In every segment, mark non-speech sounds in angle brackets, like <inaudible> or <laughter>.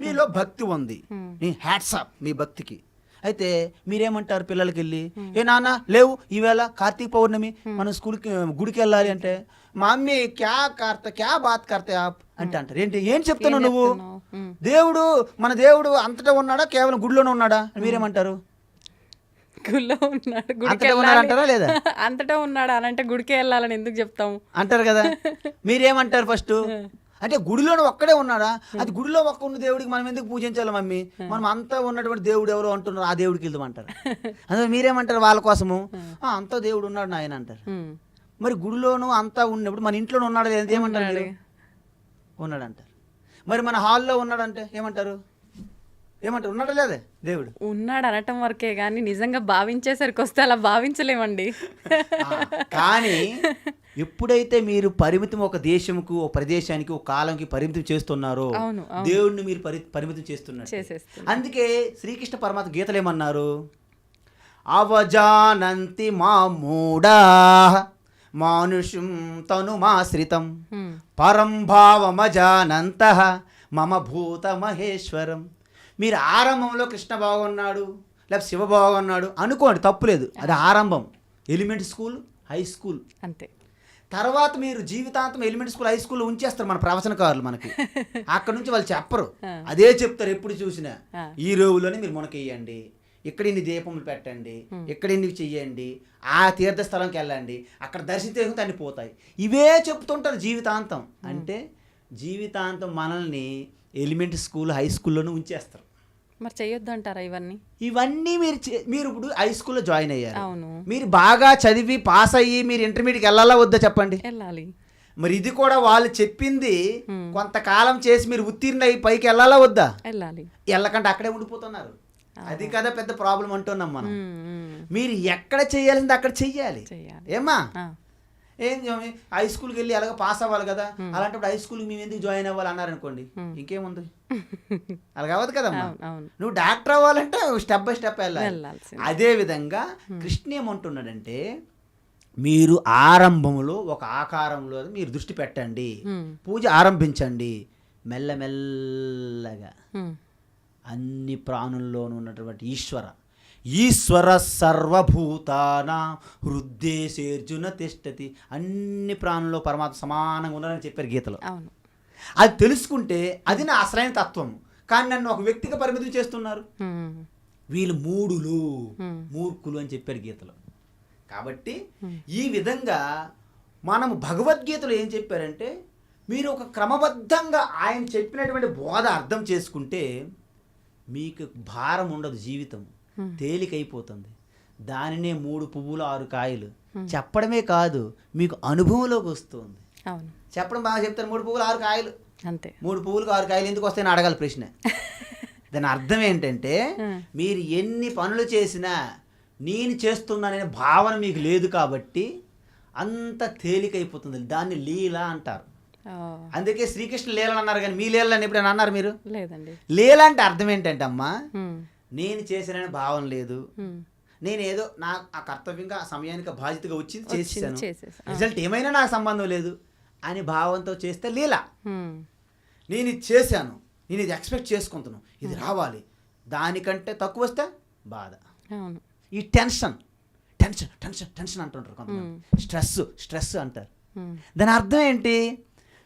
మీలో భక్తి ఉంది. నీ హ్యాట్సాప్ మీ భక్తికి. అయితే మీరేమంటారు పిల్లలకి వెళ్ళి ఏ నాన్న లేవు. ఈవేళ కార్తీక పౌర్ణమి. మనం స్కూల్కి గుడికి వెళ్ళాలి అంటే మమ్మీ క్యా కార్త క్యా బాత్ కర్తే ఆప్ అంటే అంటారు. ఏంటి ఏం చెప్తున్నావు నువ్వు. దేవుడు మన దేవుడు అంతటా ఉన్నాడా? కేవలం గుడిలోనే ఉన్నాడా? మీరేమంటారు? గుళ్ళో ఉన్నాడు. గుడికి అంతటా ఉన్నాడు అంటారా లేదా? <laughs> అంతటా ఉన్నాడు? అని అంటే గుడికి వెళ్ళాలని ఎందుకు చెప్తాము? అంటారు కదా. <laughs> మీరేమంటారు ఫస్ట్? అంటే గుడిలోనే ఒక్కడే ఉన్నాడా? అది గుడిలో ఒక్క ఉన్న దేవుడికి మనం ఎందుకు పూజించాలి మమ్మీ? మనం అంతా ఉన్నటువంటి దేవుడు ఎవరో అంటున్నారు ఆ దేవుడికి వెళ్దాం అంటారు <laughs> అందులో మీరేమంటారు వాళ్ళ కోసము? "ఆ, అంతా దేవుడు ఉన్నాడు నాయన అంటారు. మరి గుడిలోను అంతా ఉన్నప్పుడు మన ఇంట్లోనే ఉన్నాడు లేదా? ఏమంటారు? ఉన్నాడు. అంటారు మరి మన హాల్లో ఉన్నాడంటే ఏమంటారు? ఏమంటారు? ఉన్నాడా లేదా దేవుడు? ఉన్నాడు అనటం వరకే కానీ నిజంగా భావించేసరికి వస్తే అలా భావించలేమండి. కానీ <laughs> ఎప్పుడైతే మీరు పరిమితం ఒక దేశంకు ఒక ప్రదేశానికి ఒక కాలంకి పరిమితం చేస్తున్నారో దేవుడిని మీరు పరి పరిమితం చేస్తున్నారు. అందుకే శ్రీకృష్ణ పరమాత్మ గీతలు ఏమన్నారు? అవజానంతి మా మూడా మానుషం తనుమాశ్రితం. పరం భావమజానంత మమ భూత మహేశ్వరం మీరు ఆరంభంలో కృష్ణ బాగున్నాడు లేకపోతే శివ బాగున్నాడు అనుకోండి తప్పులేదు. అది ఆరంభం. Element school high school. అంతే. తర్వాత మీరు జీవితాంతం ఎలిమెంట్ స్కూల్ హై స్కూల్ ఉంచేస్తారు మన ప్రవచనకారులు మనకి. <laughs> అక్కడ నుంచి వాళ్ళు చెప్పరు. అదే చెప్తారు ఎప్పుడు చూసినా. ఈ రోజులోనే మీరు మునకేయండి. ఇక్కడ ఇన్ని దీపములు పెట్టండి. ఇక్కడ ఇన్ని చెయ్యండి. ఆ తీర్థస్థలంకి వెళ్ళండి. అక్కడ దర్శించే అన్ని పోతాయి. ఇవే చెప్తుంటారు జీవితాంతం. అంటే జీవితాంతం మనల్ని ఎలిమెంట్ స్కూల్ హై స్కూల్లోనే ఉంచేస్తారు. మరి చెయ్యొద్దు అంటారా ఇవన్నీ? ఇవన్నీ మీరు మీరు ఇప్పుడు హై స్కూల్లో జాయిన్ అయ్యారు. అవును. మీరు బాగా చదివి పాస్ అయ్యి మీరు ఇంటర్మీడియట్కి వెళ్ళాలా వద్దా చెప్పండి? వెళ్ళాలి. మరి ఇది కూడా వాళ్ళు చెప్పింది కొంతకాలం చేసి మీరు ఉత్తీర్ణ అయ్యి పైకి వెళ్ళాలా వద్దా? వెళ్ళాలి. వెళ్ళకంటే అక్కడే ఉండిపోతున్నారు. అది కదా పెద్ద ప్రాబ్లం అంటున్నాం మనం. మీరు ఎక్కడ చేయాల్సింది అక్కడ చెయ్యాలి. ఆ, ఏం? హై స్కూల్కి వెళ్ళి అలాగ పాస్ అవ్వాలి కదా. అలాంటప్పుడు హై స్కూల్కి మేము ఎందుకు జాయిన్ అవ్వాలి అన్నారనుకోండి. ఇంకేముంది? <laughs> అలాగ అవ్వదు కదమ్మా. నువ్వు డాక్టర్ అవ్వాలంటే స్టెప్ బై స్టెప్ వెళ్ళాలి. అదే విధంగా కృష్ణ ఏమంటున్నాడంటే మీరు ఆరంభంలో ఒక ఆకారంలో మీరు దృష్టి పెట్టండి. పూజ ఆరంభించండి. మెల్లమెల్లగా. అన్ని ప్రాణుల్లోనూ ఉన్నటువంటి ఈశ్వర ఈశ్వర సర్వభూతాన హృద్దేశేర్జున తిష్టతి. అన్ని ప్రాణుల్లో పరమాత్మ సమానంగా ఉన్నారని చెప్పారు గీతలో. అవును. అది తెలుసుకుంటే అది నా అసలైన తత్వం. కానీ నన్ను ఒక వ్యక్తిగా పరిమితం చేస్తున్నారు. వీళ్ళు మూడులు. మూర్ఖులు అని చెప్పారు గీతలో. కాబట్టి ఈ విధంగా మనము భగవద్గీతలో ఏం చెప్పారంటే మీరు ఒక క్రమబద్ధంగా ఆయన చెప్పినటువంటి బోధ అర్థం చేసుకుంటే మీకు భారం ఉండదు జీవితం. తేలికైపోతుంది. దానినే మూడు పువ్వులు ఆరు కాయలు. చెప్పడమే కాదు మీకు అనుభవంలోకి వస్తుంది. చెప్పడం బాగా చెప్తారు మూడు పువ్వులు ఆరు కాయలు. అంతే. మూడు పువ్వులకు ఆరు కాయలు ఎందుకు వస్తాయని అడగాలి ప్రశ్న. <laughs> దాని అర్థం ఏంటంటే మీరు ఎన్ని పనులు చేసినా నేను చేస్తున్నాననే భావన మీకు లేదు కాబట్టి అంత తేలికైపోతుంది. దాన్ని లీల అంటారు. అందుకే శ్రీకృష్ణ లీలని అన్నారు కానీ మీ లీలని ఎప్పుడైనా అన్నారు మీరు? లేదండి. లీల అంటే అర్థం ఏంటంటే అమ్మా నేను చేసినని భావన లేదు. ఉమ్. నేను ఏదో నా ఆ కర్తవ్యంగా ఆ సమయానికి బాధ్యతగా వచ్చింది చేసేసాను. చేసేసా. రిజల్ట్ ఏమైనా నాకు సంబంధం లేదు అని భావంతో చేస్తే లీల. నేను ఇది చేశాను నేను ఇది ఎక్స్పెక్ట్ చేసుకుంటున్నాను ఇది రావాలి. దానికంటే తక్కువ వస్తే బాధ. ఈ టెన్షన్ టెన్షన్ టెన్షన్ టెన్షన్ అంటుంటారు కొంతమంది. స్ట్రెస్ స్ట్రెస్ అంటారు. దాని అర్థం ఏంటి?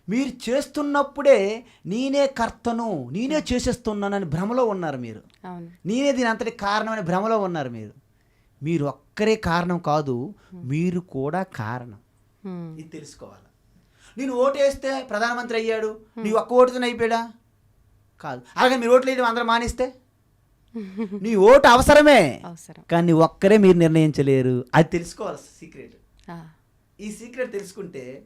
మీరు చేస్తున్నప్పుడే నేనే కర్తను నేనే చేసేస్తున్నానని భ్రమలో ఉన్నారు మీరు. నేనే దీని అంతటి కారణం అని భ్రమలో ఉన్నారు మీరు. మీరు ఒక్కరే కారణం కాదు మీరు కూడా కారణం. ఇది తెలుసుకోవాలి. నేను ఓటు వేస్తే ప్రధానమంత్రి అయ్యాడు నీ ఒక్క ఓటుతో అయిపోయాడా? కాదు. అలాగే మీరు ఓట్లు వేయడం అందరూ మానేస్తే? <laughs> నీ ఓటు అవసరమే. అవసరం. కానీ ఒక్కరే మీరు నిర్ణయించలేరు. అది తెలుసుకోవాలి సీక్రెట్. ఈ సీక్రెట్ తెలుసుకుంటే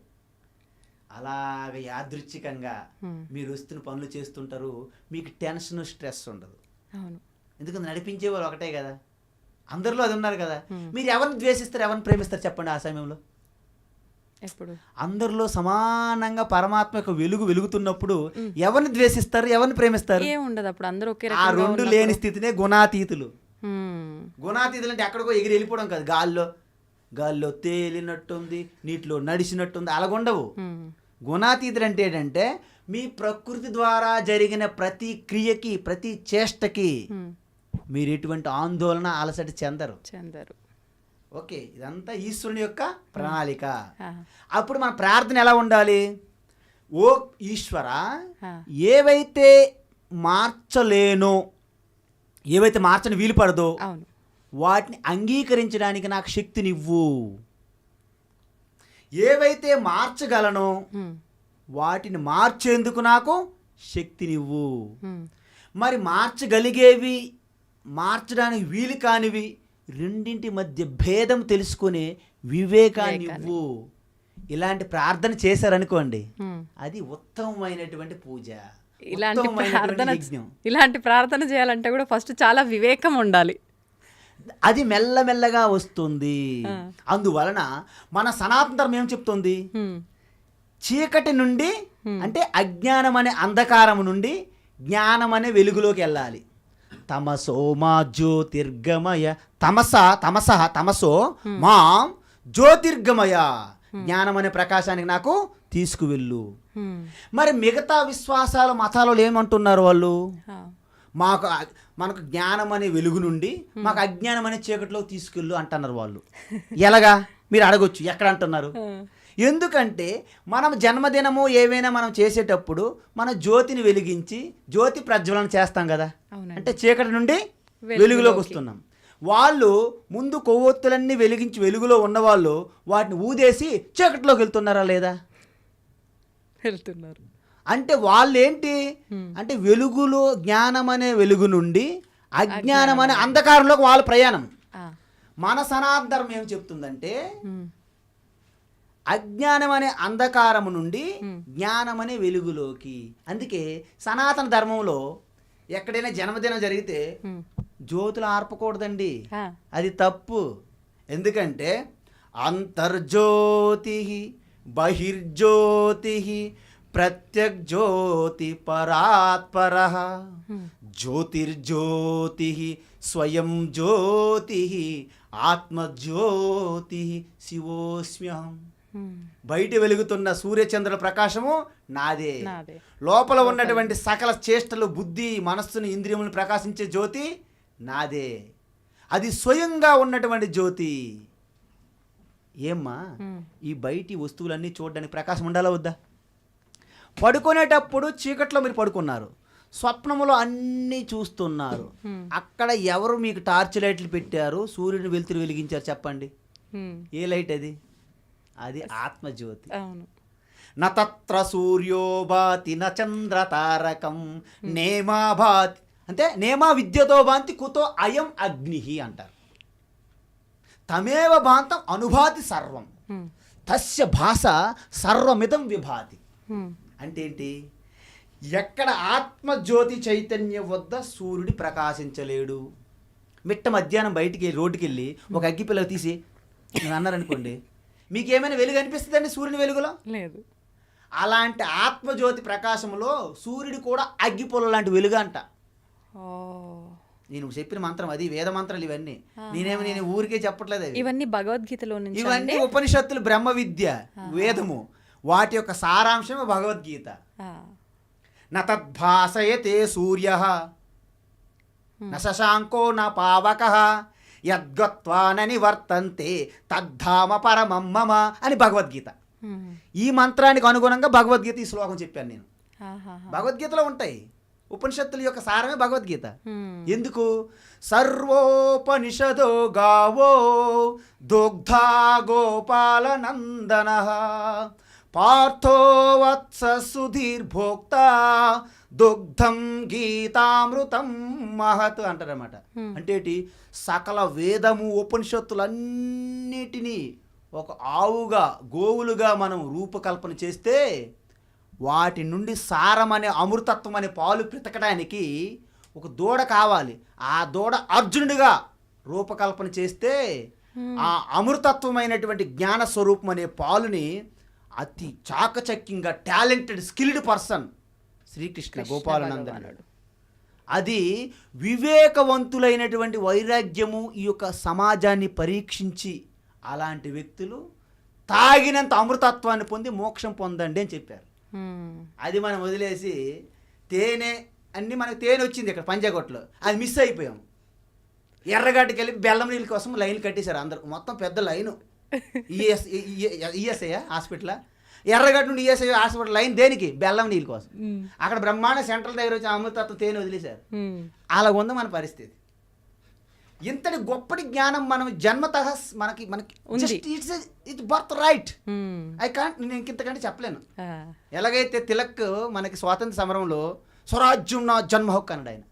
అలాగ యాదృచ్ఛికంగా. మీరు వస్తున్న పనులు చేస్తుంటారు మీకు టెన్షన్ స్ట్రెస్ ఉండదు. అవును. ఎందుకంటే నడిపించే వాళ్ళు ఒకటే కదా. అందరిలో అది ఉన్నారు కదా. మీరు ఎవరిని ద్వేషిస్తారు ఎవరిని ప్రేమిస్తారు చెప్పండి ఆ సమయంలో? ఎప్పుడు? అందరిలో సమానంగా పరమాత్మ యొక్క వెలుగు వెలుగుతున్నప్పుడు ఎవరిని ద్వేషిస్తారు ఎవరిని ప్రేమిస్తారు? ఉండదు అప్పుడు అందరూ ఒకే ఆ రెండు. లేని స్థితినే గుణాతీతులు. గుణాతీతులు అంటే ఎక్కడికో ఎగిరి వెళ్ళిపోవడం కాదు. గాల్లో గాల్లో తేలినట్టుంది నీటిలో నడిచినట్టుంది అలాగుండవు. అంటే ఏంటంటే మీ ప్రకృతి ద్వారా జరిగిన ప్రతి క్రియకి ప్రతి చేష్టకి. మీరు ఎటువంటి ఆందోళన అలసట చెందరు. చెందరు. ఓకే ఇదంతా ఈశ్వరుని యొక్క ప్రణాళిక. అప్పుడు మన ప్రార్థన ఎలా ఉండాలి? ఓ ఈశ్వర ఏవైతే మార్చలేనో ఏవైతే మార్చని వీలు పడదో వాటిని అంగీకరించడానికి నాకు శక్తినివ్వు. ఏవైతే మార్చగలనో. వాటిని మార్చేందుకు నాకు శక్తినివ్వు. మరి మార్చగలిగేవి మార్చడానికి వీలు కానివి రెండింటి మధ్య భేదం తెలుసుకునే వివేకాన్ని ఇవ్వు ఇలాంటి ప్రార్థన చేశారనుకోండి. అది ఉత్తమమైనటువంటి పూజ ఇలాంటి ప్రార్థన ఇలాంటి ప్రార్థన చేయాలంటే కూడా ఫస్ట్ చాలా వివేకం ఉండాలి అది మెల్లమెల్లగా వస్తుంది. అందువలన మన సనాతన ధర్మం ఏం చెప్తుంది. చీకటి నుండి అంటే అజ్ఞానం అనే అంధకారం నుండి జ్ఞానం అనే వెలుగులోకి వెళ్ళాలి. తమసో మా జ్యోతిర్గమయ తమస తమస తమసో మాం జ్యోతిర్గమయ జ్ఞానం అనే ప్రకాశానికి నాకు తీసుకువెళ్ళు. మరి మిగతా విశ్వాసాల మతాలలో ఏమంటున్నారు వాళ్ళు. మాకు మనకు జ్ఞానం అనే వెలుగు నుండి మాకు అజ్ఞానం అనే చీకటిలోకి తీసుకెళ్ళు అంటున్నారు వాళ్ళు. <laughs> ఎలాగా? మీరు అడగొచ్చు. ఎక్కడ అంటున్నారు? ఎందుకంటే మనం జన్మదినము ఏవైనా మనం చేసేటప్పుడు మన జ్యోతిని వెలిగించి జ్యోతి ప్రజ్వలన చేస్తాం కదా. అంటే చీకటి నుండి వెలుగులోకి. వెలుగులోకి వస్తున్నాం. వాళ్ళు ముందు కొవ్వొత్తులన్నీ వెలిగించి వెలుగులో ఉన్నవాళ్ళు వాటిని ఊదేసి చీకటిలోకి వెళ్తున్నారా లేదా? వెళ్తున్నారు. అంటే వాళ్ళు ఏంటి Hmm. అంటే వెలుగులో జ్ఞానం అనే వెలుగు నుండి అజ్ఞానం అనే అంధకారంలోకి వాళ్ళ ప్రయాణం మన సనాతన ధర్మం ఏం చెప్తుందంటే. అజ్ఞానం అనే అంధకారము నుండి. జ్ఞానం అనే వెలుగులోకి అందుకే సనాతన ధర్మంలో ఎక్కడైనా జన్మదినం జరిగితే. జ్యోతులు ఆర్పకూడదండి అది తప్పు ఎందుకంటే అంతర్జ్యోతి బహిర్జ్యోతి ప్రత్యగ్జ్యోతి పరాత్పర. జ్యోతిర్జ్యోతి స్వయం జ్యోతి ఆత్మజ్యోతి శివోస్మ్యం. బయట వెలుగుతున్న సూర్యచంద్రుల ప్రకాశము నాదే. లోపల ఉన్నటువంటి సకల చేష్టలు బుద్ధి మనస్సును ఇంద్రియములను ప్రకాశించే జ్యోతి నాదే. అది స్వయంగా ఉన్నటువంటి జ్యోతి. ఏమ్మా. ఈ బయటి వస్తువులన్నీ చూడడానికి ప్రకాశం ఉండాలా వద్దా? పడుకునేటప్పుడు చీకట్లో మీరు పడుకున్నారు. స్వప్నములో అన్నీ చూస్తున్నారు. అక్కడ ఎవరు మీకు టార్చ్ లైట్లు పెట్టారు? సూర్యుని వెలుతురు వెలిగించారు చెప్పండి. ఏ లైట్ అది? అది ఆత్మజ్యోతి. అవును. నత్ర సూర్యో భాతి న చంద్ర తారకం నేమా భాతి. అంటే నేమా విద్యతో భాంతి కుతో అయం అగ్ని అంటారు. తమేవ భాంతం అనుభాతి సర్వం. తస్య భాష సర్వమిదం విభాతి. అంటే ఏంటి ఎక్కడ ఆత్మజ్యోతి చైతన్యం వద్ద సూర్యుడు ప్రకాశించలేడు. మిట్ట మధ్యాహ్నం బయటికి రోడ్డుకి వెళ్ళి ఒక అగ్గిపిల్ల తీసి నేను అన్నారనుకోండి మీకు ఏమైనా వెలుగు అనిపిస్తుందండి సూర్యుని వెలుగులో? లేదు. అలాంటి ఆత్మజ్యోతి ప్రకాశంలో సూర్యుడు కూడా అగ్గిపుల్ల లాంటి వెలుగు అంట. నేను చెప్పిన మంత్రం అది వేద మంత్రాలు ఇవన్నీ. నేనేమో నేను ఊరికే చెప్పట్లేదు ఇవన్నీ భగవద్గీతలో ఇవన్నీ ఉపనిషత్తులు బ్రహ్మ విద్య వేదము. వాటి యొక్క సారాంశం భగవద్గీత. ఆ, న తద్భాసయతే సూర్య. న శశాంకో న పావక. యద్గత్వా న నివర్తంతే. తద్ధామ పరమం మమ అని భగవద్గీత. ఈ మంత్రానికి అనుగుణంగా భగవద్గీత ఈ శ్లోకం చెప్పాను నేను. భగవద్గీతలో ఉంటాయి. ఉపనిషత్తుల యొక్క సారమే భగవద్గీత. ఎందుకు? సర్వోపనిషదో గావో దుగ్ధా గోపాల నందన పార్థో వత్స సుధీర్భోక్త దుగ్ధం గీతామృతం మహత్ అంటారనమాట. అంటే సకల వేదము ఉపనిషత్తులన్నిటినీ ఒక ఆవుగా గోవులుగా మనం రూపకల్పన చేస్తే వాటి నుండి సారం అనే అమృతత్వం అనే పాలు పితకడానికి ఒక దూడ కావాలి. ఆ దూడ అర్జునుడిగా రూపకల్పన చేస్తే ఆ అమృతత్వమైనటువంటి జ్ఞాన స్వరూపం అనే పాలుని అతి చాకచక్యంగా talented skilled person Srikrishna Krishna గోపాలనందనుడు భగవానుడు. అది వివేకవంతులైనటువంటి వైరాగ్యము ఈ యొక్క సమాజాన్ని పరీక్షించి అలాంటి వ్యక్తులు తాగినంత అమృతత్వాన్ని పొంది మోక్షం పొందండి అని చెప్పారు. అది మనం వదిలేసి తేనె అన్ని మనకు తేనె వచ్చింది ఇక్కడ పంజాగొట్లో. అది మిస్ అయిపోయాం. ఎర్రగడ్డకి వెళ్ళి బెల్లం నీళ్ళ కోసం లైన్ కట్టేశారు అందరు. మొత్తం పెద్ద line. ES ESI hospital Erragadda నుండి ఈఎస్ఐ హాస్పిటల్ లైన్ దేనికి? బెల్లం నీళ్ళ కోసం. అక్కడ బ్రహ్మాండ సెంట్రల్ దగ్గర వచ్చి అమృతత్వం తేనె వదిలేశారు. అలా ఉంది మన పరిస్థితి. ఇంతటి గొప్పటి జ్ఞానం మనం జన్మత మనకి మనకి. It's it's birth right. I can't నేను ఇంకింతకంటే చెప్పలేను. ఎలాగైతే తిలక్ మనకి స్వాతంత్ర సమరంలో స్వరాజ్యం నా జన్మ హక్కు అన్నాడు ఆయన.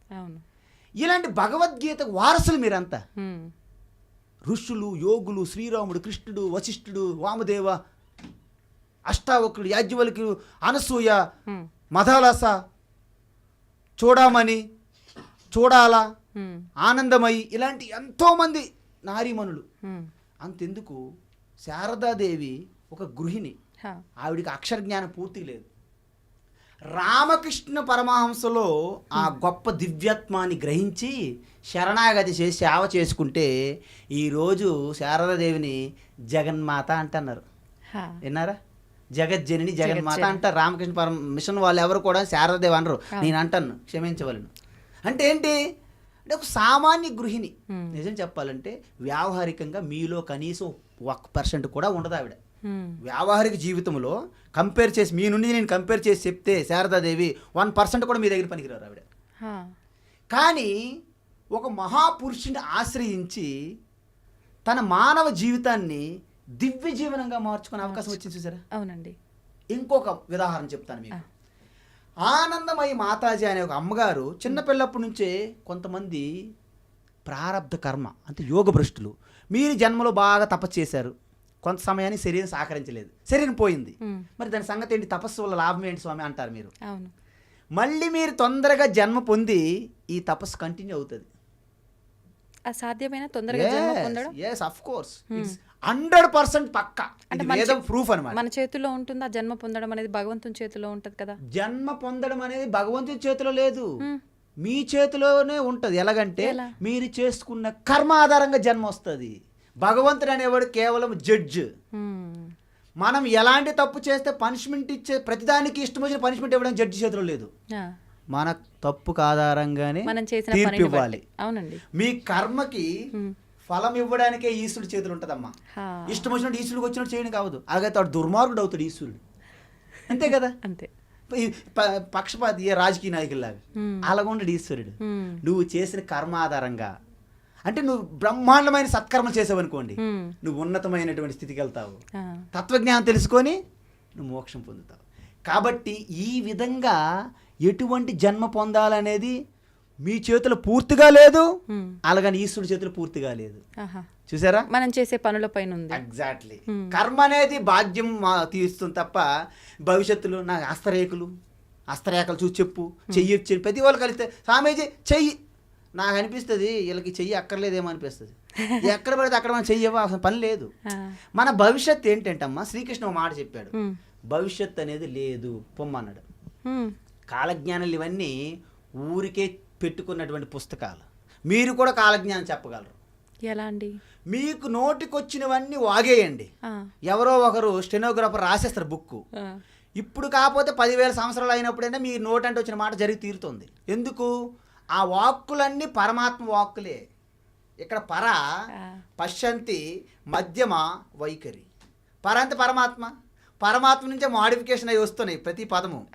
ఇలాంటి భగవద్గీత వారసులు మీరంతా. ఋషులు యోగులు శ్రీరాముడు కృష్ణుడు వశిష్ఠుడు వామదేవ అష్టావకుడు యాజ్ఞవల్కుడు అనసూయ. మధాలస చూడమని చూడాలా. ఆనందమయి ఇలాంటి ఎంతోమంది నారీమణులు. అంతెందుకు శారదాదేవి ఒక గృహిణి. ఆవిడికి అక్షర జ్ఞానం పూర్తి లేదు రామకృష్ణ పరమహంసలో ఆ గొప్ప దివ్యత్వాన్ని గ్రహించి శరణాగతి చేసి సేవ చేసుకుంటే ఈరోజు శారదాదేవిని జగన్మాత అంటున్నారు. విన్నారా జగజ్జనని జగన్మాత. అంటారు రామకృష్ణ పరమ మిషన్ వాళ్ళు ఎవరు కూడా శారదాదేవి అనరు నేను అంటాను క్షమించవలను అంటే ఏంటి అంటే ఒక సామాన్య గృహిణి. నిజం చెప్పాలంటే వ్యావహారికంగా మీలో కనీసం ఒక్క పర్సెంట్ కూడా ఉండదు ఆవిడ. వ్యావహారిక జీవితంలో కంపేర్ చేసి మీ నుండి నేను కంపేర్ చేసి చెప్తే శారదాదేవి వన్ పర్సెంట్ కూడా మీ దగ్గర పనికిరారు ఆవిడ. కానీ ఒక మహాపురుషుని ఆశ్రయించి తన మానవ జీవితాన్ని దివ్య జీవనంగా మార్చుకునే అవకాశం వచ్చింది చూసారా? అవునండి. ఇంకొక ఉదాహరణ చెప్తాను మీకు. ఆనందమయి మాతాజీ అనే ఒక అమ్మగారు చిన్నపిల్లప్పటి నుంచే కొంతమంది ప్రారబ్ధ కర్మ అంటే యోగ భ్రష్టులు మీరు జన్మలో బాగా తపస్సు చేశారు. కొంత సమయానికి శరీరం సహకరించలేదు శరీరం పోయింది. మరి దాని సంగతి ఏంటి? తపస్సు వల్ల లాభం ఏంటి స్వామి? అంటారు మీరు. మళ్ళీ మీరు తొందరగా జన్మ పొంది ఈ తపస్సు కంటిన్యూ అవుతుంది. అసాధ్యమైన తొందరగా జన్మ పొందడం? Yes of course it's hundred percent పక్క. అంటే వేదం ప్రూఫ్ అనమాట మన చేతిలో ఉంటుందా? జన్మ పొందడం అనేది భగవంతుని చేతిలో ఉంటది కదా? జన్మ పొందడం అనేది భగవంతుని చేతిలో లేదు. హ్మ్. మీ చేతిలోనే ఉంటది. ఎలాగంటే ఎలా? మీరు చేసుకున్న కర్మ ఆధారంగా జన్మ వస్తుంది. భగవంతుడు అనేవాడు కేవలం జడ్జ్ హ్మ్. మనం ఎలాంటి తప్పు చేస్తే పనిష్మెంట్ ఇచ్చే ప్రతిదానికి ఇష్టం వచ్చిన పనిష్మెంట్ ఇవ్వడం జడ్జి చేతిలో లేదు. ఆ. మన తప్పుకు ఆధారంగానే మనం చేసిన తీర్పు ఇవ్వాలి అవునండి. మీ కర్మకి. ఫలం ఇవ్వడానికే ఈశ్వరుడి చేతులు ఉంటుందమ్మా. ఇష్టం వచ్చినట్టు ఈశ్వరుడికి వచ్చినట్టు చేయడం కావద్దు. అలాగైతే వాడు దుర్మార్గుడు అవుతాడు ఈశ్వరుడు. అంతే కదా? అంతే. ఈ ప- పక్షపాతి ఏ రాజకీయ నాయకుల్లాగా. హ్మ్. అలాగ ఉండడు ఈశ్వరుడు. నువ్వు చేసిన కర్మ ఆధారంగా. అంటే నువ్వు బ్రహ్మాండమైన సత్కర్మలు చేసావనుకోండి. నువ్వు ఉన్నతమైనటువంటి స్థితికి వెళ్తావు. తత్వజ్ఞానం తెలుసుకొని నువ్వు మోక్షం పొందుతావు. కాబట్టి ఈ విధంగా ఎటువంటి జన్మ పొందాలనేది మీ చేతులు పూర్తిగా లేదు. అలాగని ఈశ్వరుడి చేతులు పూర్తిగా లేదు. చూసారా మనం చేసే పనుల పైన ఉంది ఎగ్జాక్ట్లీ. కర్మ అనేది భాగ్యం తీస్తుంది తప్ప భవిష్యత్తులో నా హస్తరేఖలు హస్తరేఖలు చూసి చెప్పు చెయ్యి చెప్పు ప్రతి వాళ్ళు కలిస్తే స్వామీజీ చెయ్యి నాకు అనిపిస్తుంది వీళ్ళకి చెయ్యి అక్కర్లేదేమో అనిపిస్తుంది <laughs> ఎక్కడ పడితే అక్కడ మనం చెయ్యవా అసలు పని లేదు. మన భవిష్యత్తు ఏంటంటమ్మా శ్రీకృష్ణ ఒక మాట చెప్పాడు. భవిష్యత్ అనేది లేదు పొమ్మన్నాడు. కాలజ్ఞానాలు ఇవన్నీ ఊరికే పెట్టుకున్నటువంటి పుస్తకాలు. మీరు కూడా కాలజ్ఞానం చెప్పగలరు. ఎలా అండి? మీకు నోటికొచ్చినవన్నీ వాగేయండి. ఎవరో ఒకరు స్టెనోగ్రాఫర్ రాసేస్తారు బుక్. ఇప్పుడు కాకపోతే పదివేల సంవత్సరాలు అయినప్పుడైనా మీ నోటంటే వచ్చిన మాట జరిగి తీరుతుంది. ఎందుకు? ఆ వాక్కులన్నీ పరమాత్మ వాక్కులే. ఇక్కడ పర ఆ. పశ్యంతి మధ్యమ వైఖరి. పర అంటే పరమాత్మ. పరమాత్మ నుంచే మాడిఫికేషన్ అవి వస్తున్నాయి ప్రతి పదము.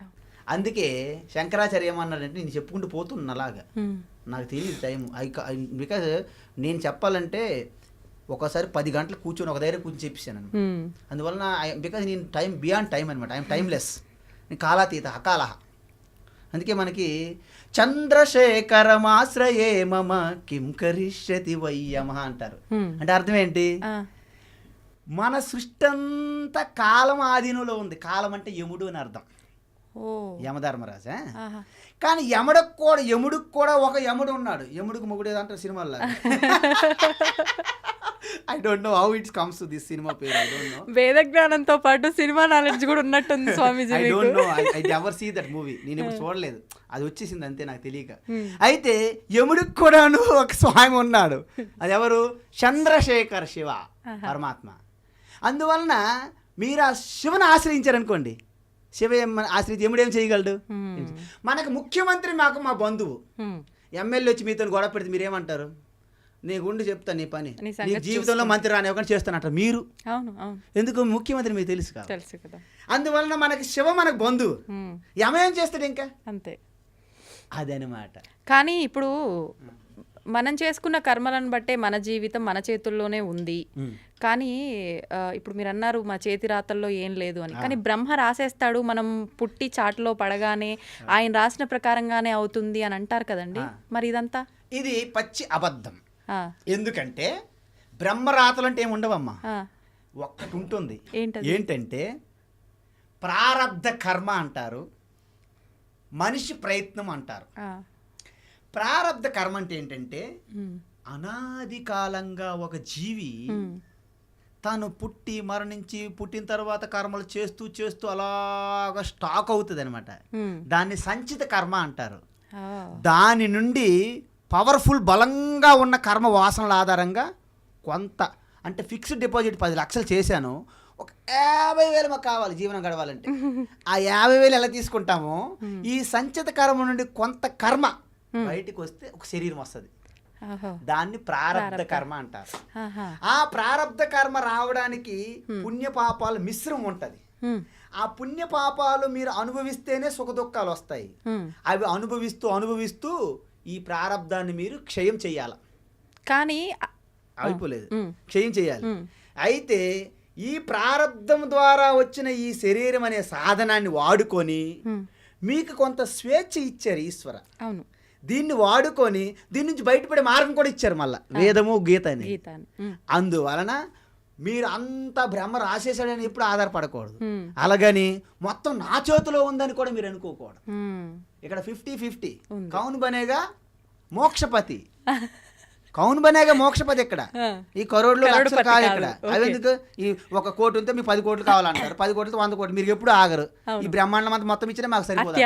అందుకే శంకరాచార్య ఏమన్నాడంటే నేను చెప్పుకుంటూ పోతున్నా అలాగా. నాకు తెలియదు టైం ఐ బికాజ్ నేను చెప్పాలంటే ఒకసారి పది గంటలు కూర్చొని ఒక దగ్గర కూర్చొని చెప్పేసాను. అందువలన బికాజ్ నేను టైం బియాండ్ టైం అనమాట ఐఎమ్ టైమ్లెస్. నేను కాలాతీత అకాలహ. అందుకే మనకి చంద్రశేఖరమాశ్రయే మమ కిం కరిష్యతి వయ్యమ అంటారు. అంటే అర్థం ఏంటి. మన సృష్టి అంతా కాలం ఆధీనంలో ఉంది. కాలం అంటే యముడు అని అర్థం. యమధర్మరాజా. కానీ యముడికి కూడా యముడికి కూడా ఒక యముడు ఉన్నాడు. యముడికి మొగుడు ఏదంటారు సినిమాల్లో I don't know how it's comes to this cinema <laughs> పేరు. ఐ డోంట్ నో వేద జ్ఞానంతో పాటు సినిమా నాలెడ్జ్ కూడా ఉన్నట్టుంది స్వామీజీ I don't know I never see that movie నేను ఇప్పుడు చూడలేదు. అది వచ్చేసింది అంతే నాకు తెలియక. అయితే యముడికి కూడాను ఒక స్వామి ఉన్నాడు. అది ఎవరు? చంద్రశేఖర్ శివ పరమాత్మ. అందువలన మీరు ఆ శివను ఆశ్రయించారనుకోండి శివ ఆశ్రిత యముడు ఏం చేయగలడు. మనకు ముఖ్యమంత్రి మాకు మా బంధువు. ఎమ్మెల్యే వచ్చి మీతో గొడవ పెడితే మీరేమంటారు నీ గుండు చెప్తాను నీ పని. నీ జీవితంలో మంత్రి రానివ్వకుండా చేస్తానంటారు మీరు. అవును అవును. ఎందుకు ముఖ్యమంత్రి మీకు తెలుసు కదా? తెలుసు కదా. అందువలన మనకి శివ మనకు బంధువు. యమ ఏం చేస్తాడు ఇంకా? అంతే. అదనమాట. కానీ ఇప్పుడు మనం చేసుకున్న కర్మలను బట్టే మన జీవితం మన చేతుల్లోనే ఉంది. కానీ ఇప్పుడు మీరు అన్నారు మా చేతి రాతల్లో ఏం లేదు అని. కానీ బ్రహ్మ రాసేస్తాడు మనం పుట్టి చాటులో పడగానే ఆయన రాసిన ప్రకారంగానే అవుతుంది అని అంటారు కదండి. మరి ఇదంతా? ఇది పచ్చి అబద్ధం. ఎందుకంటే బ్రహ్మరాతలు అంటే ఏమి ఉండవమ్మా? ఒక్కటి ఉంటుంది? ఏంటంటే ప్రారబ్ధ కర్మ అంటారు మనిషి ప్రయత్నం అంటారు. ఆ, ప్రారబ్ధ కర్మ అంటే ఏంటంటే అనాది కాలంగా ఒక జీవి తాను పుట్టి మరణించి పుట్టిన తర్వాత కర్మలు చేస్తూ చేస్తూ అలాగా స్టాక్ అవుతుంది అనమాట దాన్ని సంచిత కర్మ అంటారు. దాని నుండి పవర్ఫుల్ బలంగా ఉన్న కర్మ వాసనల ఆధారంగా కొంత అంటే ఫిక్స్డ్ డిపాజిట్ పది లక్షలు చేశాను. ఒక యాభై వేలు మాకు కావాలి జీవనం గడవాలంటే. <laughs> ఆ యాభై వేలు ఎలా తీసుకుంటామో ఈ సంచిత కర్మ నుండి కొంత కర్మ బయటికి వస్తే ఒక శరీరం వస్తుంది. దాన్ని ప్రారంభ కర్మ అంటారు. ఆ ప్రారంధ కర్మ రావడానికి పుణ్య పాపాలు మిశ్రమం ఉంటుంది. ఆ పుణ్య పాపాలు మీరు అనుభవిస్తేనే సుఖ దుఃఖాలు వస్తాయి. అవి అనుభవిస్తూ అనుభవిస్తూ ఈ ప్రారంధాన్ని మీరు క్షయం చేయాలి. కానీ అయిపోలేదు. క్షయం చేయాలి. అయితే ఈ ప్రారంధం ద్వారా వచ్చిన ఈ శరీరం అనే సాధనాన్ని వాడుకొని మీకు కొంత స్వేచ్ఛ ఇచ్చారు ఈశ్వర. అవును. దీన్ని వాడుకొని దీని నుంచి బయటపడే మార్గం కూడా ఇచ్చారు మళ్ళా. వేదము గీత అని. అందువలన మీరు అంత బ్రహ్మ రాసేసాడని ఎప్పుడు ఆధారపడకూడదు. అలాగని మొత్తం నా చేతిలో ఉందని కూడా మీరు అనుకోకూడదు. ఇక్కడ ఫిఫ్టీ ఫిఫ్టీ. కౌన్ బనేగా మోక్షపతి. కౌన్ బనేగా మోక్షపతి ఇక్కడ ఈ కరోడ్లు లక్షలు కాదు. ఇక్కడ ఎందుకు? ఈ ఒక కోటి ఉంటే మీకు పది కోట్లు కావాలంటారు. పది కోట్లు వంద కోట్లు. మీరు ఎప్పుడు ఆగరు. ఈ బ్రహ్మాండం అంతా మొత్తం ఇచ్చినా మాకు సరిపోదు.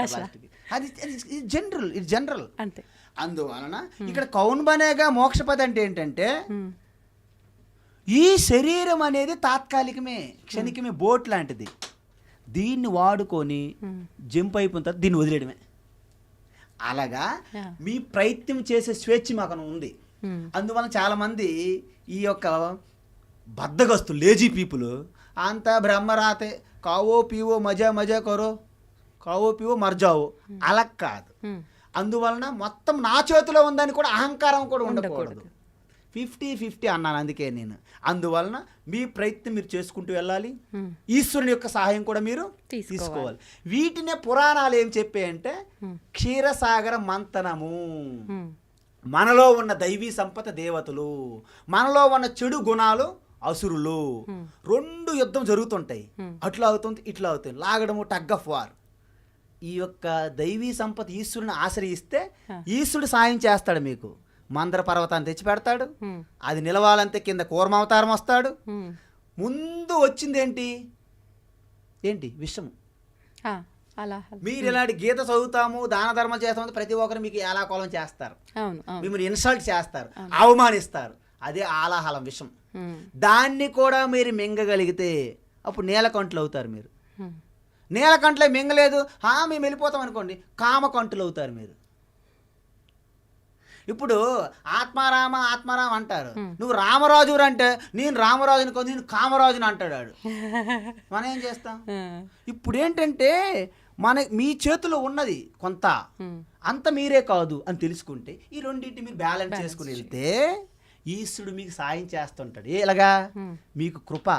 అది ఇది జనరల్ ఇది జనరల్ అంతే. అందువలన ఇక్కడ కౌన్ బనేగా మోక్షపతి అంటే ఏంటంటే ఉమ్, ఈ శరీరం అనేది తాత్కాలికమే క్షణికమే బోట్ లాంటిది. దీన్ని వాడుకొని ఉమ్, జంప్ అయిపోయిన తర్వాత దీన్ని వదిలేయడమే. అలాగా. మీ ప్రయత్నం చేసే స్వేచ్ఛ మాకు ఉంది. ఉమ్, అందువల్ల చాలామంది ఈ యొక్క బద్దగస్తులు లేజీ పీపుల్ అంతా బ్రహ్మరాతే కావో పీవో మజా మజా కరో కావో పీవో మర్జావో అలా కాదు. అందువలన మొత్తం నా చేతిలో ఉందని కూడా అహంకారం కూడా ఉండకూడదు. ఫిఫ్టీ ఫిఫ్టీ అన్నాను అందుకే నేను. అందువలన మీ ప్రయత్నం మీరు చేసుకుంటూ వెళ్ళాలి. ఈశ్వరుని యొక్క సహాయం కూడా మీరు తీసుకోవాలి. వీటినే పురాణాలు ఏం చెప్పాయంటే క్షీరసాగర మంతనము. మనలో ఉన్న దైవీ సంపద దేవతలు మనలో ఉన్న చెడు గుణాలు అసురులు. రెండు యుద్ధం జరుగుతుంటాయి. అట్లా అవుతుంది ఇట్లా అవుతుంది. లాగడము టగ్ ఆఫ్ వార్. ఈ యొక్క దైవీ సంపద ఈశ్వరుని ఆశ్రయిస్తే. ఈశ్వరుడు సాయం చేస్తాడు మీకు. మందర పర్వతాన్ని తెచ్చి పెడతాడు. అది నిలవాలంటే కింద కూర్మావతారం వస్తాడు. ముందు వచ్చింది ఏంటి? ఏంటి? విషము. మీరు ఇలాంటి గీత చదువుతాము దాన ధర్మం చేస్తాము ప్రతి ఒక్కరు మీకు ఏలాకోలం చేస్తారు. మిమ్మల్ని ఇన్సల్ట్ చేస్తారు అవమానిస్తారు. అదే ఆలాహలం విషం. దాన్ని కూడా మీరు మింగగలిగితే అప్పుడు నేలకంట్లు అవుతారు మీరు. ఉమ్, నేలకంట్లే మింగలేదు. హా మేము వెళ్ళిపోతాం అనుకోండి. కామకంటులు అవుతారు మీరు. ఇప్పుడు ఆత్మారామ ఆత్మారామ అంటారు. నువ్వు రామరాజు అంటే నేను రామరాజుని కొంది నేను కామరాజుని అంటాడు వాడు మనం ఏం చేస్తాం? ఇప్పుడు ఏంటంటే మన మీ చేతిలో ఉన్నది కొంత. అంత మీరే కాదు అని తెలుసుకుంటే ఈ రెండింటి మీరు బ్యాలెన్స్ చేసుకుని వెళ్తే ఈశ్వరుడు మీకు సాయం చేస్తుంటాడు. ఎలాగా. మీకు కృప.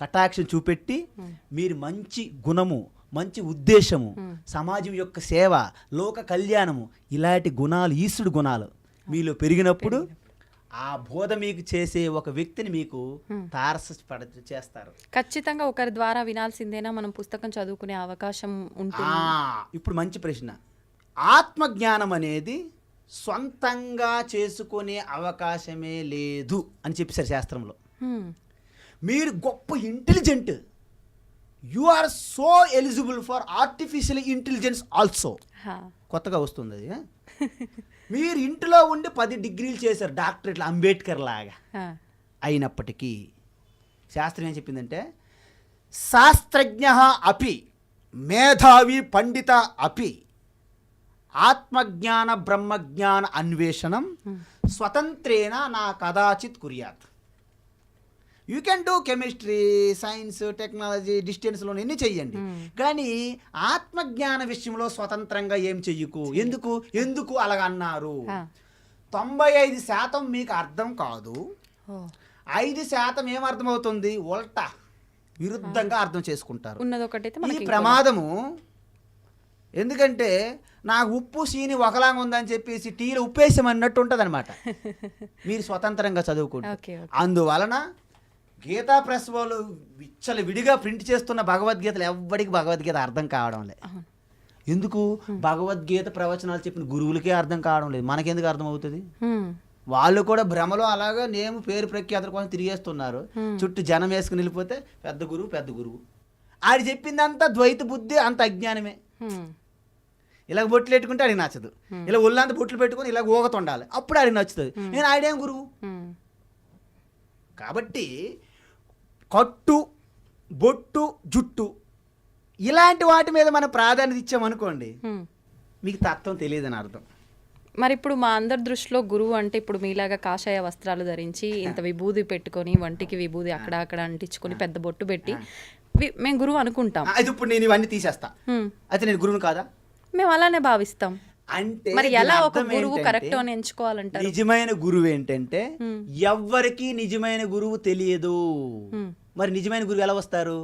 కటాక్షం చూపెట్టి మీరు మంచి గుణము మంచి ఉద్దేశము సమాజం యొక్క సేవ లోక కళ్యాణము ఇలాంటి గుణాలు ఈశ్వరుడు గుణాలు మీలో పెరిగినప్పుడు ఆ బోధ మీకు చేసే ఒక వ్యక్తిని మీకు తారసపడ చేస్తారు. ఖచ్చితంగా ఒకరి ద్వారా వినాల్సిందేనా మనం పుస్తకం చదువుకునే అవకాశం ఉంటుంది? ఇప్పుడు మంచి ప్రశ్న. ఆత్మజ్ఞానం అనేది సొంతంగా చేసుకునే అవకాశమే లేదు అని చెప్పేశారు శాస్త్రంలో. మీరు గొప్ప intelligent. You are so eligible for artificial intelligence also. కొత్తగా వస్తుంది అది? మీరు ఇంటిలో ఉండి పది డిగ్రీలు చేశారు డాక్టరేట్లు అంబేద్కర్ లాగా. అయినప్పటికీ శాస్త్రం ఏం చెప్పిందంటే శాస్త్రజ్ఞ అపి మేధావి పండిత అపి ఆత్మజ్ఞాన బ్రహ్మజ్ఞాన అన్వేషణం స్వతంత్రేణ నా కదాచిత్ కుర్యాత్. You can do chemistry science technology డిస్టెన్స్లో ఎన్ని చెయ్యండి. కానీ ఆత్మజ్ఞాన విషయంలో స్వతంత్రంగా ఏం చెయ్యకు? ఎందుకు? ఎందుకు అలాగ అన్నారు ఆ. తొంభై ఐదు శాతం మీకు అర్థం కాదు. ఐదు శాతం ఏం అర్థమవుతుంది? ఉల్టా విరుద్ధంగా అర్థం చేసుకుంటారు. ఈ. ప్రమాదము ఎందుకంటే నాకు ఉప్పు సీని ఒకలాగా ఉందని చెప్పేసి టీలో ఉప్పేసామన్నట్టు ఉంటుంది అనమాట <laughs> మీరు స్వతంత్రంగా చదువుకుంటారు అందువలన గీతా ప్రెస్ వాళ్ళు విచ్చలు విడిగా ప్రింట్ చేస్తున్న భగవద్గీతలు ఎవ్వడికి భగవద్గీత అర్థం కావడం లేదు. ఎందుకు? భగవద్గీత ప్రవచనాలు చెప్పిన గురువులకే అర్థం కావడం లేదు. మనకెందుకు అర్థం అవుతుంది. వాళ్ళు కూడా భ్రమలో అలాగా నేము పేరు ప్రఖ్యాతుల కోసం తిరిగేస్తున్నారు. చుట్టూ జనం వేసుకుని వెళ్ళిపోతే పెద్ద గురువు పెద్ద గురువు. ఆడు చెప్పిందంతా ద్వైత బుద్ధి అంత అజ్ఞానమే. ఇలా బొట్లు పెట్టుకుంటే ఆడికి నచ్చదు. ఇలా ఒళ్ళంత బొట్లు పెట్టుకుని ఇలా ఊగతుండాలి అప్పుడు ఆడికి నచ్చుతుంది. నేను ఆడేం గురువు. కాబట్టి కట్టు బొట్టు జుట్టు ఇలాంటి వాటి మీద మనం ప్రాధాన్యత ఇచ్చామనుకోండి. మీకు తత్వం తెలియదని అర్థం. మరి ఇప్పుడు మా అందరి దృష్టిలో గురువు అంటే ఇప్పుడు మీలాగా కాషాయ వస్త్రాలు ధరించి ఇంత విభూది పెట్టుకొని వంటికి విభూది అక్కడ అక్కడ అంటించుకొని పెద్ద బొట్టు పెట్టి మేము గురువు అనుకుంటాం. ఇది ఇప్పుడు నేను ఇవన్నీ తీసేస్తా. అయితే నేను గురువుని కాదా? మేము అలానే భావిస్తాం. అంటే మరి ఎలా ఒక గురువు కరెక్ట్ అని ఎంచుకోవాలంటారు నిజమైన గురువు ఏంటంటే. ఎవ్వరికి నిజమైన గురువు తెలియదు. మరి నిజమైన గురువు ఎలా వస్తారు.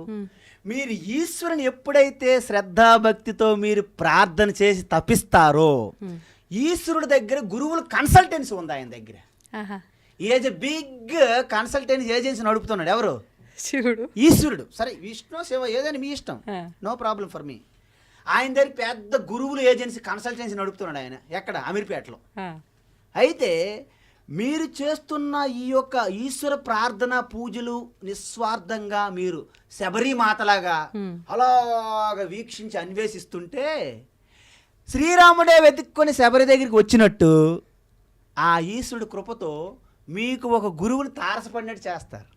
మీరు ఈశ్వరుని ఎప్పుడైతే శ్రద్ధాభక్తితో మీరు ప్రార్థన చేసి తపిస్తారో Hmm. ఈశ్వరుడి దగ్గర గురువులు కన్సల్టెన్సీ ఉంది ఆయన దగ్గర ఏజ్ బిగ్ కన్సల్టెన్సీ ఏజెన్సీ నడుపుతున్నాడు ఎవరు శివుడు ఈశ్వరుడు సరే విష్ణు శివ ఏదైనా మీ ఇష్టం. నో ప్రాబ్లం ఫర్ మీ ఆయన దగ్గర పెద్ద గురువులు ఏజెన్సీ కన్సల్టెన్సీ నడుపుతున్నాడు ఆయన ఎక్కడ అమీర్పేటలో. అయితే మీరు చేస్తున్న ఈ యొక్క ఈశ్వర ప్రార్థన పూజలు నిస్వార్థంగా మీరు శబరిమాతలాగా. అలాగా వీక్షించి అన్వేషిస్తుంటే శ్రీరాముడే వెతుక్కొని శబరి దగ్గరికి వచ్చినట్టు ఆ ఈశ్వరుడి కృపతో మీకు ఒక గురువుని తారసపడినట్టు చేస్తారు.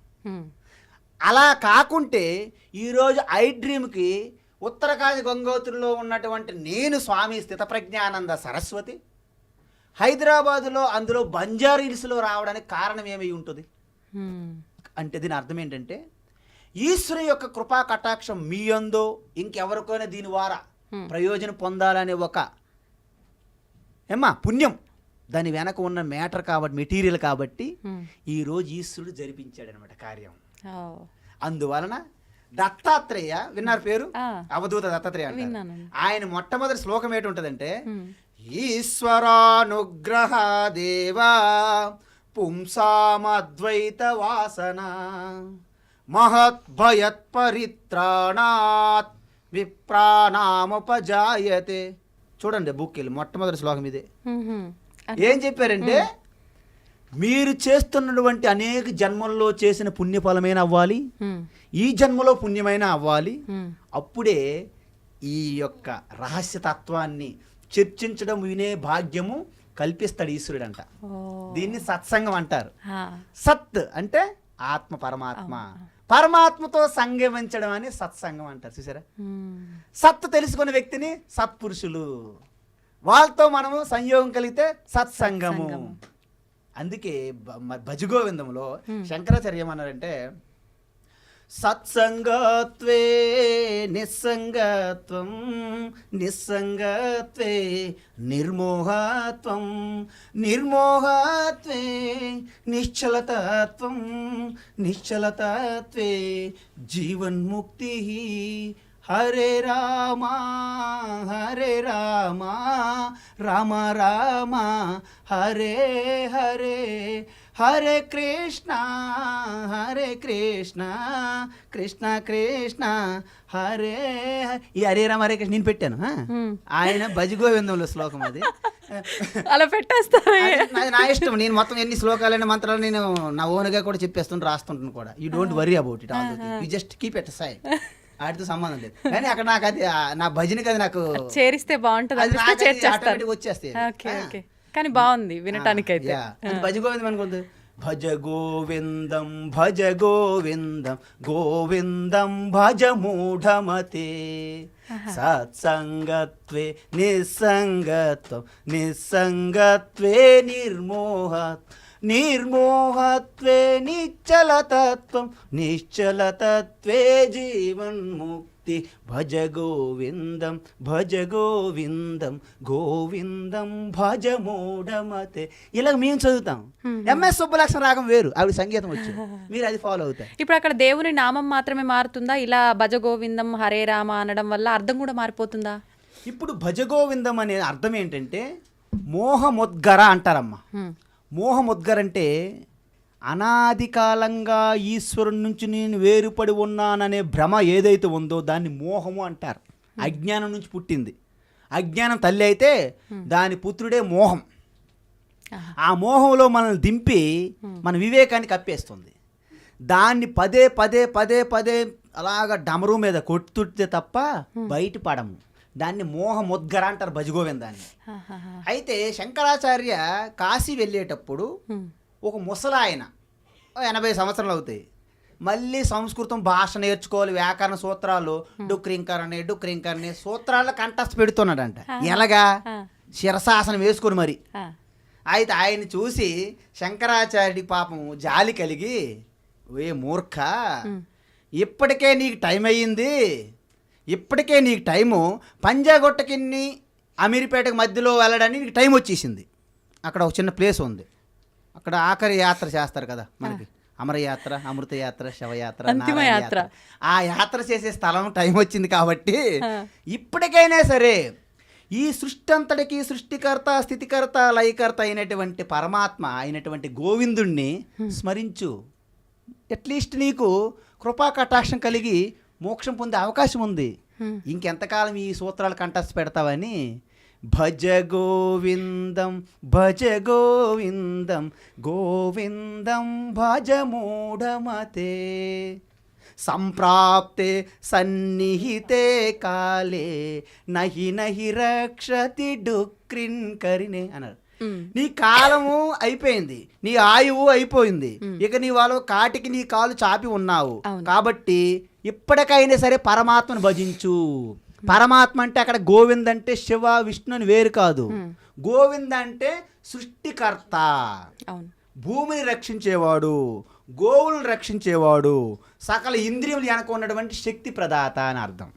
అలా కాకుంటే ఈరోజు ఐ డ్రీమ్కి ఉత్తరకాశి గంగోత్రిలో ఉన్నటువంటి నేను స్వామి స్థితప్రజ్ఞానంద సరస్వతి హైదరాబాదులో అందులో బంజారా హిల్స్లో రావడానికి కారణం ఏమై ఉంటుంది. అంటే దీని అర్థం ఏంటంటే ఈశ్వరు యొక్క కృపా కటాక్షం మీ అందో ఇంకెవరికైనా దీని ద్వారా Hmm. ప్రయోజనం పొందాలనే ఒక ఏమ్మా పుణ్యం దాని వెనక ఉన్న మ్యాటర్ కాబట్టి మెటీరియల్ కాబట్టి. ఈరోజు ఈశ్వరుడు జరిపించాడనమాట కార్యం ఓ. అందువలన దత్తాత్రేయ విన్నారు పేరు. అవధూత దత్తాత్రేయ. ఆయన మొట్టమొదటి శ్లోకం ఏంటుంటదంటే హ్మ్. ఈశ్వరానుగ్రహ దేవా పుంసామద్వైత వాసన మహద్భయత్ పరిత్రాణాత్ విప్రాణాముపజాయతే చూడండి బుక్ వెళ్ళి మొట్టమొదటి శ్లోకం ఇదే. ఏం చెప్పారంటే మీరు చేస్తున్నటువంటి అనేక జన్మల్లో చేసిన పుణ్యఫలమైన అవ్వాలి. ఈ జన్మలో పుణ్యమైన అవ్వాలి. అప్పుడే ఈ యొక్క రహస్యతత్వాన్ని చర్చించడం వినే భాగ్యము కల్పిస్తాడు ఈశ్వరుడంట ఓ. దీన్ని సత్సంగం అంటారు. సత్ అంటే ఆత్మ పరమాత్మ పరమాత్మతో సంగమించడం అని సత్సంగం అంటారు చూసారా. సత్ తెలుసుకున్న వ్యక్తిని సత్పురుషులు వాళ్ళతో మనము సంయోగం కలిగితే సత్సంగము. అందుకే భజగోవిందంలో. శంకరాచార్య ఏమన్నారంటే సత్సంగత్వే నిస్సంగత్వం నిస్సంగత్వే నిర్మోహత్వం నిర్మోహత్వే నిశ్చలతత్వం నిశ్చలతత్వే జీవన్ముక్తి హరే రామా హరే రామా రామ రామ హరే హరే హరే కృష్ణ హరే కృష్ణ కృష్ణ కృష్ణ హరే ఈ హరే రామ హరే కృష్ణ నేను పెట్టాను. ఆయన భజగోవిందంలో శ్లోకం అది. అలా అది నాది నా ఇష్టం నేను మొత్తం ఎన్ని శ్లోకాలైన మంత్రాలు నేను నా ఓన్గా కూడా చెప్పేస్తుంటే రాస్తుంటాను కూడా. You don't worry about it all you just keep at side వాటితో సంబంధం లేదు. కానీ అక్కడ నాకు అది నా భజనకి అది నాకు చేరిస్తే బాగుంటుంది. వచ్చేస్తాయి కానీ బాగుంది. అది భజ గోవిందం అనుకుంది. భజ గోవిందం భజ గోవిందం గోవిందం భజ మూఢమతే. సత్సంగత్వే నిస్సంగత్వం నిస్సంగత్వే నిర్మోహత్ నిర్మోహత్వే నిశ్చలతత్వం నిశ్చలతత్వే జీవన్ముక్తి. భజ గోవిందం భజ గోవిందం గోవిందం భజ మూఢమతే. ఇలా మేము చదువుతాం. ఎంఎస్ సుబ్బలక్ష్మ రాగం వేరు. ఆవిడ సంగీతం వచ్చు <laughs> మీరు అది ఫాలో అవుతారు. ఇప్పుడు అక్కడ దేవుని నామం మాత్రమే మారుతుందా? ఇలా భజ గోవిందం హరే రామ అనడం వల్ల అర్థం కూడా మారిపోతుందా? ఇప్పుడు భజ గోవిందం అనే అర్థం ఏంటంటే మోహముద్గర అంటారమ్మా. హ్మ్. మోహముద్గర అంటే అనాది కాలంగా ఈశ్వరుడి నుంచి నేను వేరుపడి ఉన్నాననే భ్రమ ఏదైతే ఉందో దాన్ని మోహము అంటారు. అజ్ఞానం నుంచి పుట్టింది. అజ్ఞానం తల్లి అయితే దాని పుత్రుడే మోహం. ఆ మోహంలో మనల్ని దింపి మన వివేకాన్ని కప్పేస్తుంది. దాన్ని పదే పదే పదే పదే అలాగ డమరు మీద కొట్టుతే తప్ప బయట పడము. దాన్ని మోహముద్గర అంటారు భజగోవిందాన్ని. అయితే శంకరాచార్య కాశీ వెళ్ళేటప్పుడు. ఒక ముసలాయన. ఎనభై సంవత్సరాలు అవుతాయి. మళ్ళీ సంస్కృతం భాష నేర్చుకోవాలి వ్యాకరణ సూత్రాలు డుక్రింకరణి డుక్రింకరణి సూత్రాల కంటస్థ పెడుతున్నాడంట. ఎలాగా? ఆ. శిరశాసనం వేసుకొని మరి. అయితే ఆయన్ని చూసి శంకరాచార్యుడి పాపం జాలి కలిగి ఏ మూర్ఖ ఇప్పటికే నీకు టైం అయ్యింది. ఇప్పటికే నీకు టైము. పంజాగొట్టకిన్ని అమీర్పేటకి మధ్యలో వెళ్ళడానికి నీకు టైం వచ్చేసింది. అక్కడ ఒక చిన్న ప్లేస్ ఉంది. అక్కడ ఆఖరి యాత్ర చేస్తారు కదా మనకి అమరయాత్ర అమృత యాత్ర శవయాత్ర యాత్ర. ఆ యాత్ర చేసే స్థలం టైం వచ్చింది కాబట్టి. ఇప్పటికైనా సరే ఈ సృష్టి అంతటికి సృష్టికర్త స్థితికర్త లయకర్త అయినటువంటి పరమాత్మ అయినటువంటి గోవిందుణ్ణి స్మరించు అట్లీస్ట్ నీకు కృపా కటాక్షం కలిగి మోక్షం పొందే అవకాశం ఉంది. ఇంకెంతకాలం ఈ సూత్రాలు కంటస్థ పెడతావని భజ గోవిందం భజ గోవిందం గోవిందం భజ మూఢమతే సంప్రాప్తే సన్నిహితే కాలే నహి నహి రక్షతి డుక్రిన్ కరినే అన్నారు. నీ కాలము అయిపోయింది నీ ఆయువు అయిపోయింది. ఇక నీ వాళ్ళు కాటికి నీ కాలు చాపి ఉన్నావు. కాబట్టి ఇప్పటికైనా సరే పరమాత్మను భజించు. పరమాత్మ అంటే అక్కడ గోవింద్ అంటే శివ విష్ణు అని వేరు కాదు. గోవింద్ అంటే సృష్టికర్త. భూమిని రక్షించేవాడు గోవులను రక్షించేవాడు సకల ఇంద్రియములు వెనక ఉన్నటువంటి శక్తి ప్రదాత అని అర్థం.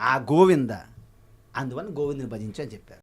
ఆ గోవింద. అందువల్ల గోవిందుని భజించు అని చెప్పారు.